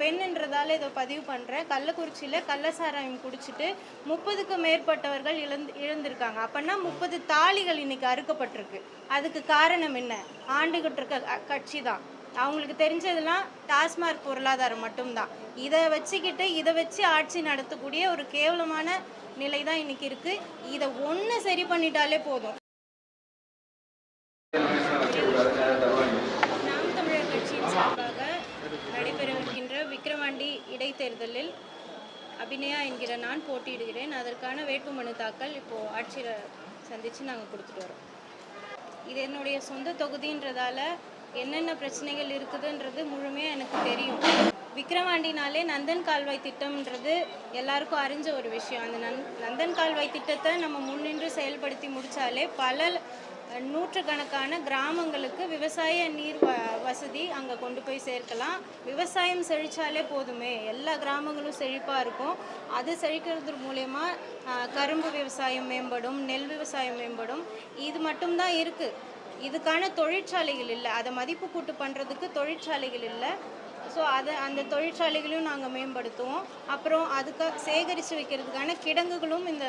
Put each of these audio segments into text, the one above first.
பெண்ன்றதால இதை பதிவு பண்ணுறேன் கள்ளக்குறிச்சியில் கள்ளசாராயம் குடிச்சிட்டு முப்பதுக்கு மேற்பட்டவர்கள் இழந்து இழந்திருக்காங்க. அப்படின்னா முப்பது தாலிகள் இன்னைக்கு அறுக்கப்பட்டிருக்கு. அதுக்கு காரணம் என்ன? ஆண்டுகிட்டு இருக்க கட்சி தான். அவங்களுக்கு தெரிஞ்சதெல்லாம் டாஸ்மார்க் பொருளாதாரம் மட்டும்தான். இதை வச்சுக்கிட்டு இதை வச்சு ஆட்சி நடத்தக்கூடிய ஒரு கேவலமான நிலை தான் இன்னைக்கு இருக்கு. இதை ஒன்று சரி பண்ணிட்டாலே போதும். கட்சியின் சார்பாக நடைபெறுகின்ற விக்கிரவாண்டி இடைத்தேர்தலில் அபிநயா என்கிற நான் போட்டியிடுகிறேன். அதற்கான வேட்புமனு தாக்கல் இப்போது ஆட்சியரை சந்தித்து நாங்கள் கொடுத்துட்டு வரோம். இது என்னுடைய சொந்த தொகுதின்றதால என்னென்ன பிரச்சனைகள் இருக்குதுன்றது முழுமையாக எனக்கு தெரியும். விக்கிரவாண்டினாலே நந்தன் கால்வாய் திட்டம்ன்றது எல்லாருக்கும் அறிஞ்ச ஒரு விஷயம். அந்த நந்தன் கால்வாய் திட்டத்தை நம்ம முன்னின்று செயல்படுத்தி முடித்தாலே பல நூற்றுக்கணக்கான கிராமங்களுக்கு விவசாய நீர் வ வசதி அங்கே கொண்டு போய் சேர்க்கலாம். விவசாயம் செழித்தாலே போதுமே. எல்லா கிராமங்களும் செழிப்பாக இருக்கும். அது செழிக்கிறது மூலயமா கரும்பு விவசாயம் மேம்படும் நெல் விவசாயம் மேம்படும். இது மட்டும்தான் இருக்குது இதுக்கான தொழிற்சாலைகள் இல்லை. அதை மதிப்பு கூட்டு பண்ணுறதுக்கு தொழிற்சாலைகள் இல்லை. ஸோ அதை அந்த தொழிற்சாலைகளையும் நாங்கள் மேம்படுத்துவோம். அப்புறம் அதுக்கு சேகரித்து வைக்கிறதுக்கான கிடங்குகளும் இந்த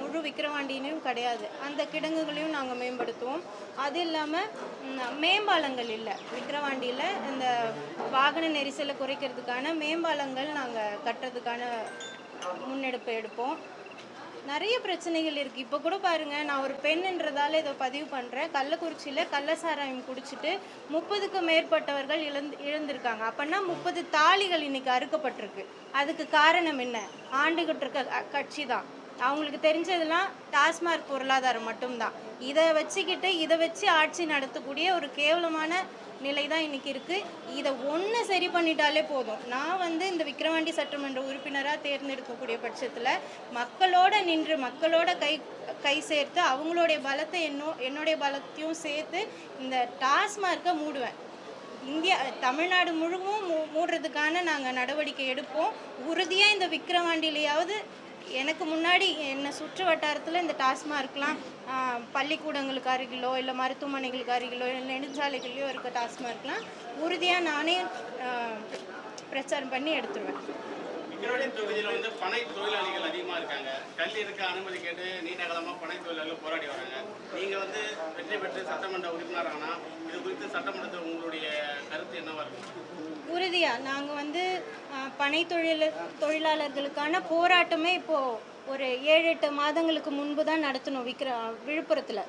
முழு விக்கிரவாண்டியிலையும் கிடையாது. அந்த கிடங்குகளையும் நாங்கள் மேம்படுத்துவோம். அது இல்லாமல் மேம்பாலங்கள் இல்லை. விக்கிரவாண்டியில் இந்த வாகன நெரிசலை குறைக்கிறதுக்கான மேம்பாலங்கள் நாங்கள் கட்டுறதுக்கான முன்னெடுப்பு எடுப்போம். நிறைய பிரச்சனைகள் இருக்குது இப்போ கூட பாருங்கள் நான் ஒரு பெண்ணுன்றதால இதை பதிவு பண்ணுறேன் கள்ளக்குறிச்சியில் கள்ளசாராயம் குடிச்சிட்டு முப்பதுக்கு மேற்பட்டவர்கள் இழந்து இழந்திருக்காங்க. அப்படின்னா முப்பது தாலிகள் இன்றைக்கி அறுக்கப்பட்டிருக்கு. அதுக்கு காரணம் என்ன? ஆண்டுகிட்டு இருக்க கட்சி தான். அவங்களுக்கு தெரிஞ்சதெல்லாம் டாஸ்மார்க் பொருளாதாரம் மட்டும்தான். இதை வச்சுக்கிட்டு இதை வச்சு ஆட்சி நடத்தக்கூடிய ஒரு கேவலமான நிலை தான் இன்னைக்கு இருக்கு. இதை ஒன்று சரி பண்ணிட்டாலே போதும். நான் வந்து இந்த விக்கிரவாண்டி சட்டமன்ற உறுப்பினராக தேர்ந்தெடுக்கக்கூடிய பட்சத்தில் மக்களோட நின்று மக்களோட கை கை சேர்த்து அவங்களுடைய பலத்தை என்னோ என்னுடைய பலத்தையும் சேர்த்து இந்த டாஸ்மார்க்கை மூடுவேன். இந்தியா தமிழ்நாடு முழுவதும் மூ மூடுறதுக்கான நாங்கள் நடவடிக்கை எடுப்போம். உறுதியாக இந்த விக்கிரவாண்டியிலையாவது எனக்கு முன்னாடி என்னை சுற்று வட்டாரத்தில் இந்த டாஸ்மார்க்லாம் பள்ளிக்கூடங்களுக்கு அருகிலோ இல்லை மருத்துவமனைகளுக்கு அருகிலோ இல்லை நெடுஞ்சாலைகள்லையோ இருக்க டாஸ்மார்க்லாம் உறுதியாக நானே பிரச்சாரம் பண்ணி எடுத்துருவேன். விக்கிரவாண்டி தொகுதியில் வந்து பனை தொழிலாளிகள் அதிகமாக இருக்காங்க. கல்வி இருக்க அனுமதி கேட்டு நீண்ட காலமாக பனை தொழிலாளிகள் போராடி வராங்க. நீங்கள் வந்து வெற்றி பெற்று சட்டமன்ற உறுப்பினரானா இது குறித்து சட்டமன்றத்தில் உங்களுடைய கருத்து என்னவா இருக்கும்? உறுதியாக நாங்கள் வந்து பனை தொழில் தொழிலாளர்களுக்கான போராட்டமே இப்போது ஒரு ஏழு எட்டு மாதங்களுக்கு முன்பு தான் நடத்தணும் விக்கிர விழுப்புரத்தில்.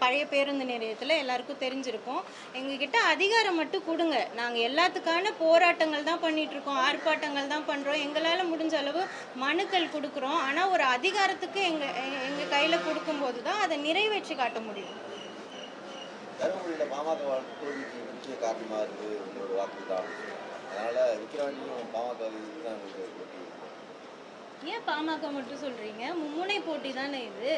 பழைய பேருந்து நிலையத்தில் எல்லாருக்கும் தெரிஞ்சிருக்கும். எங்ககிட்ட அதிகாரம் மட்டும் கொடுங்க. நாங்கள் எல்லாத்துக்கான போராட்டங்கள் தான் பண்ணிட்டு இருக்கோம் ஆர்ப்பாட்டங்கள் தான் பண்ணுறோம் எங்களால் முடிஞ்ச அளவு மனுக்கள் கொடுக்குறோம். ஆனால் ஒரு அதிகாரத்துக்கு எங்கள் எங்கள் கையில் கொடுக்கும்போது தான் அதை நிறைவேற்றி காட்ட முடியும். தருமபுரியில் பாமக வாழ் தோல்விக்கு முக்கிய காரணமாக இருக்குது உங்களோட வாக்கு தான். அதனால் விக்கிரவாண்டியும் பாமக இதுக்கு தான் உங்களுக்கு போட்டி. ஏன் பாமக மட்டும் சொல்றீங்க? மும்முனை போட்டி தானே இது?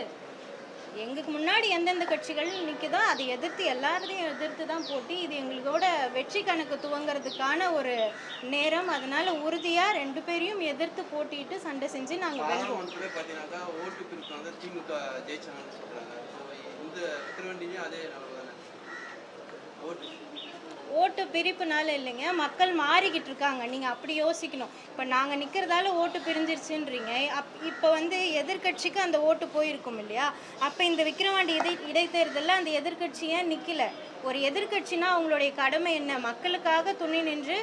எங்களுக்கு முன்னாடி எந்தெந்த கட்சிகள் நிற்குதோ அதை எதிர்த்து எல்லாரையும் எதிர்த்து தான் போட்டி. இது எங்களோட வெற்றி கணக்கு துவங்குறதுக்கான ஒரு நேரம். அதனால உறுதியா ரெண்டு பேரையும் எதிர்த்து போட்டிட்டு சண்டை செஞ்சு நாங்கள் வெல்வோம் திமுக ஓட்டு பிரிப்புனால இல்லைங்க. மக்கள் மாறிக்கிட்டு இருக்காங்க. நீங்கள் அப்படி யோசிக்கணும். இப்போ நாங்கள் நிற்கிறதால ஓட்டு பிரிஞ்சிருச்சுன்றீங்க. அப் இப்போ வந்து எதிர்க்கட்சிக்கு அந்த ஓட்டு போயிருக்கும் இல்லையா? அப்போ இந்த விக்கிரவாண்டி இடை இடைத்தேர்தலில் அந்த எதிர்க்கட்சி ஏன் நிற்கல ஒரு எதிர்கட்சினா அவங்களுடைய கடமை என்ன? மக்களுக்காக துணை நின்று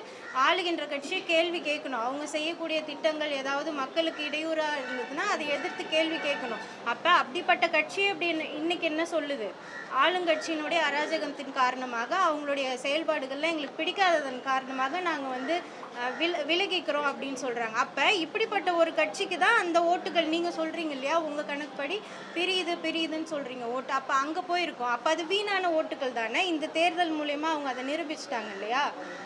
ஆளுகின்ற கட்சியை கேள்வி கேட்கணும். அவங்க செய்யக்கூடிய திட்டங்கள் ஏதாவது மக்களுக்கு இடையூறாக இருந்ததுன்னா அதை எதிர்த்து கேள்வி கேட்கணும். அப்போ அப்படிப்பட்ட கட்சி அப்படின்னு இன்னைக்கு என்ன சொல்லுது? ஆளுங்கட்சியினுடைய அராஜகத்தின் காரணமாக அவங்களுடைய செயல்பாடுகள் செயல்பாடுகள்லாம் எங்களுக்கு பிடிக்காததன் காரணமாக நாங்கள் வந்து வில விலகிக்கிறோம் அப்படின்னு சொல்கிறாங்க அப்போ இப்படிப்பட்ட ஒரு கட்சிக்கு தான் அந்த ஓட்டுகள் நீங்கள் சொல்கிறீங்க இல்லையா உங்கள் கணக்குப்படி பிரியுது பிரியுதுன்னு சொல்கிறீங்க ஓட்டு. அப்போ அங்கே போயிருக்கோம். அப்போ அது வீணான ஓட்டுகள் தானே? இந்த தேர்தல் மூலயமா அவங்க அதை நிரூபிச்சிட்டாங்க இல்லையா?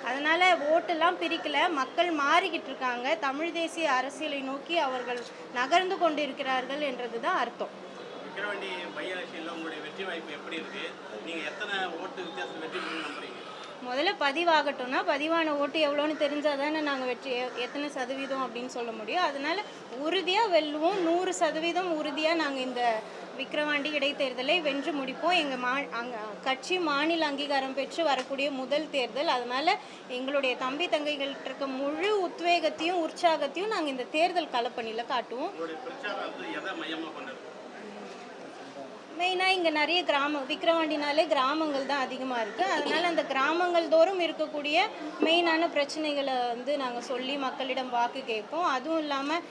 அதனால் ஓட்டெல்லாம் பிரிக்கல. மக்கள் மாறிக்கிட்டு இருக்காங்க. தமிழ் தேசிய அரசியலை நோக்கி அவர்கள் நகர்ந்து கொண்டு இருக்கிறார்கள் என்றது தான் அர்த்தம் விக்கிரவாண்டி உங்களுடைய வெற்றி வாய்ப்பு எப்படி இருக்கு? நீங்கள் எத்தனை ஓட்டு வித்தியாசம் வெற்றி நம்புறீங்க? முதல்ல பதிவாகட்டும்னா பதிவான ஓட்டு எவ்வளோன்னு தெரிஞ்சால் தானே நாங்கள் வெற்றி எ- எத்தனை சதவீதம் அப்படின்னு சொல்ல முடியும். அதனால் உறுதியாக வெல்லுவோம். நூறு சதவீதம் உறுதியாக நாங்கள் இந்த விக்கிரவாண்டி இடைத்தேர்தலை வென்று முடிப்போம். எங்கள் மா அங்கே கட்சி மாநில அங்கீகாரம் பெற்று வரக்கூடிய முதல் தேர்தல். அதனால் எங்களுடைய தம்பி தங்கைகள்கிட்ட இருக்க முழு உத்வேகத்தையும் உற்சாகத்தையும் நாங்கள் இந்த தேர்தல் களப்பணியில் காட்டுவோம் உங்களுடைய பிரச்சாரம் வந்து எதை மையமாக கொண்டது மெயினாக இங்கே நிறைய கிராமம் விக்கிரவாண்டினாலே கிராமங்கள் தான் அதிகமாக இருக்குது அதனால் அந்த கிராமங்கள் தோறும் இருக்கக்கூடிய மெயினான பிரச்சனைகளை வந்து நாங்கள் சொல்லி மக்களிடம் வாக்கு கேட்போம். அதுவும் இல்லாமல்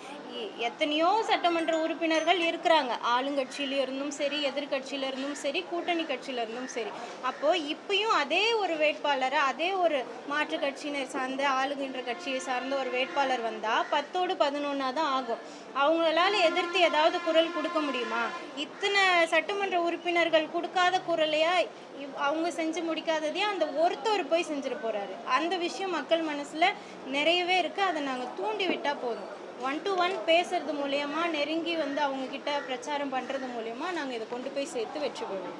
எத்தனையோ சட்டமன்ற உறுப்பினர்கள் இருக்கிறாங்க. ஆளுங்கட்சியில இருந்தும் சரி எதிர்கட்சியில இருந்தும் சரி கூட்டணி கட்சியில இருந்தும் சரி. அப்போது இப்பயும் அதே ஒரு வேட்பாளரை அதே ஒரு மாற்று கட்சியினர் சார்ந்த ஆளுகின்ற கட்சியை சார்ந்த ஒரு வேட்பாளர் வந்தால் பத்தோடு பதினொன்னா தான் ஆகும். அவங்களால எதிர்த்து ஏதாவது குரல் கொடுக்க முடியுமா? இத்தனை சட்டமன்ற உறுப்பினர்கள் கொடுக்காத குரலையா இவ்- அவங்க செஞ்சு முடிக்காததையே அந்த ஒருத்தர் போய் செஞ்சுட்டு போறாரு. அந்த விஷயம் மக்கள் மனசுல நிறையவே இருக்கு. அதை நாங்கள் தூண்டி விட்டா போதும். ஒன் டு ஒன் பேசுறது மூலயமா நெருங்கி வந்து அவங்க கிட்ட பிரச்சாரம் பண்றது மூலயமா நாங்க இதை கொண்டு போய் சேர்த்து வெற்றி பெறுவோம்